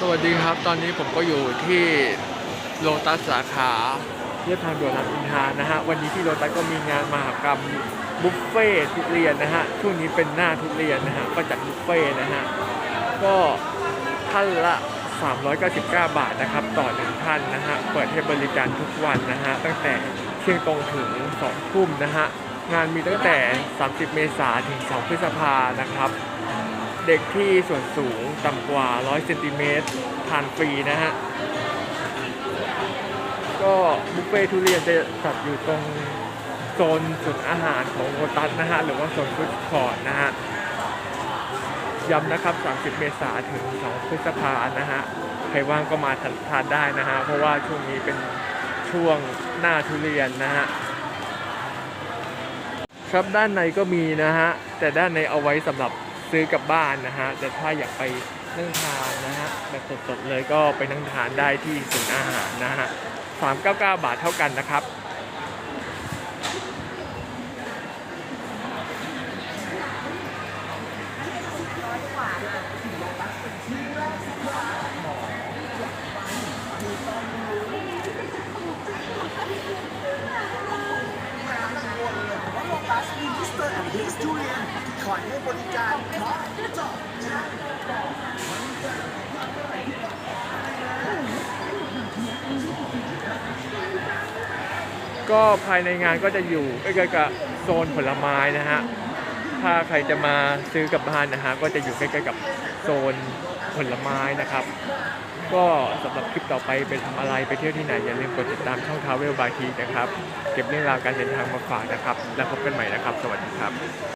สวัสดีครับ ตอนนี้ผมก็อยู่ที่โลตัสสาขาเรียบทางด่วนรามอินทรานะฮะ วันนี้ที่โลตัสก็มีงานมหกรรมบุฟเฟ่ทุเรียนนะฮะ ช่วงนี้เป็นหน้าทุเรียนนะฮะ ก็จัดบุฟเฟ่นะฮะ ก็ท่านละ 399 บาทนะครับ ต่อหนึ่งท่านนะฮะ เปิดให้บริการทุกวันนะฮะ ตั้งแต่เที่ยงตรงถึง2ทุ่มนะฮะ งานมีตั้งแต่ 30 เมษายนถึง 2 พฤษภานะครับ เด็กที่ส่วนสูงต่ำกว่า 100เซนติเมตรทานฟรีนะฮะ ก็บุฟเฟ่ทุเรียนจะจัดอยู่ตรงโซนศูนย์อาหารของโรตัสนะฮะ หรือว่าโซนฟู้ดคอร์ทนะฮะย้ำนะครับ 30 เมษาถึง 2 พฤษภานะฮะ ใครว่างก็มาทานได้นะฮะ เพราะว่าช่วงนี้เป็นช่วงหน้าทุเรียนนะฮะ ครับด้านในก็มีนะฮะ แต่ด้านในเอาไว้สำหรับ ซื้อกลับบ้านนะฮะแต่ถ้าอยากไปนั่งทานนะฮะแบบสดๆเลยก็ไปนั่งทานได้ที่ศูนย์อาหารนะฮะ399 บาทเท่ากันนะครับ มีมิสเตอร์แอนด์มิสจูเลียนที่คอยให้บริการครบจอบก็ภายในงานก็จะอยู่ใกล้ๆกับโซนผลไม้นะฮะ ถ้าใครจะมาซื้อกลับบ้านนะฮะก็จะอยู่ใกล้ๆกับโซนผลไม้นะครับ ก็สำหรับคลิปต่อไปไปทำอะไรไปเที่ยวที่ไหนอย่าลืมกดติดตามช่องทาวเวลบาทีนะครับ เก็บเรื่องราวการเดินทางมาฝากนะครับ แล้วพบกันใหม่นะครับ สวัสดีครับ